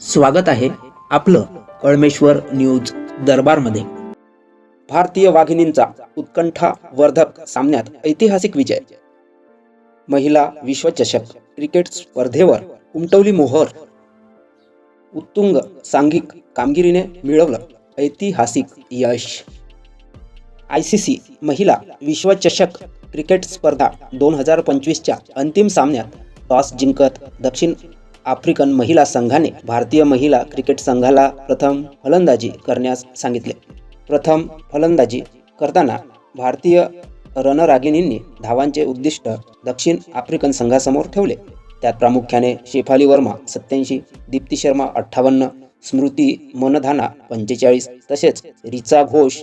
स्वागत आहे आपलं कळमेश्वर न्यूज दरबारमध्ये. भारतीय वाघिणींचा उत्कंठा वर्धक सामन्यात ऐतिहासिक विजय. महिला विश्वचषक क्रिकेट स्पर्धेवर उमटवली मोहर. उत्तुंग सांघिक कामगिरीने मिळवलं ऐतिहासिक यश. आय सी सी महिला विश्वचषक क्रिकेट स्पर्धा दोन हजार पंचवीसच्या अंतिम सामन्यात टॉस जिंकत दक्षिण आफ्रिकन महिला संघाने भारतीय महिला क्रिकेट संघाला प्रथम फलंदाजी करण्यास सांगितले. प्रथम फलंदाजी करताना भारतीय रणरागिणींनी धावांचे उद्दिष्ट दक्षिण आफ्रिकन संघासमोर ठेवले. त्यात प्रामुख्याने शेफाली वर्मा सत्याऐंशी दीप्ती शर्मा अठ्ठावन्न स्मृती मनधाना पंचेचाळीस तसेच रिचा घोष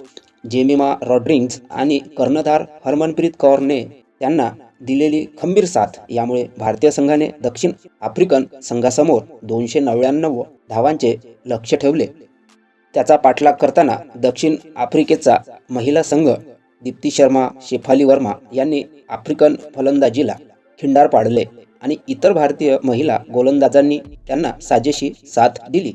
जेमिमा रॉड्रिंग्ज आणि कर्णधार हरमनप्रीत कौरने त्यांना दिलेली खंबीर साथ यामुळे भारतीय संघाने दक्षिण आफ्रिकन संघासमोर दोनशे नव्याण्णव धावांचे लक्ष ठेवले. त्याचा पाठलाग करताना दक्षिण आफ्रिकेचा महिला संघ दीप्ती शर्मा शेफाली वर्मा यांनी आफ्रिकन फलंदाजीला खिंडार पाडले आणि इतर भारतीय महिला गोलंदाजांनी त्यांना साजेशी साथ दिली.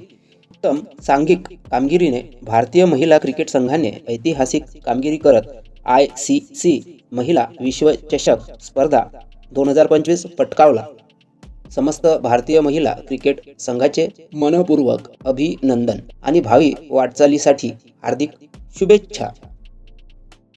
उत्तम सांघिक कामगिरीने भारतीय महिला क्रिकेट संघाने ऐतिहासिक कामगिरी करत आय सी सी महिला विश्वचषक स्पर्धा दोन हजार पंचवीस पटकावला. समस्त भारतीय महिला क्रिकेट संघाचे मनपूर्वक अभिनंदन आणि भावी वाटचालीसाठी हार्दिक शुभेच्छा.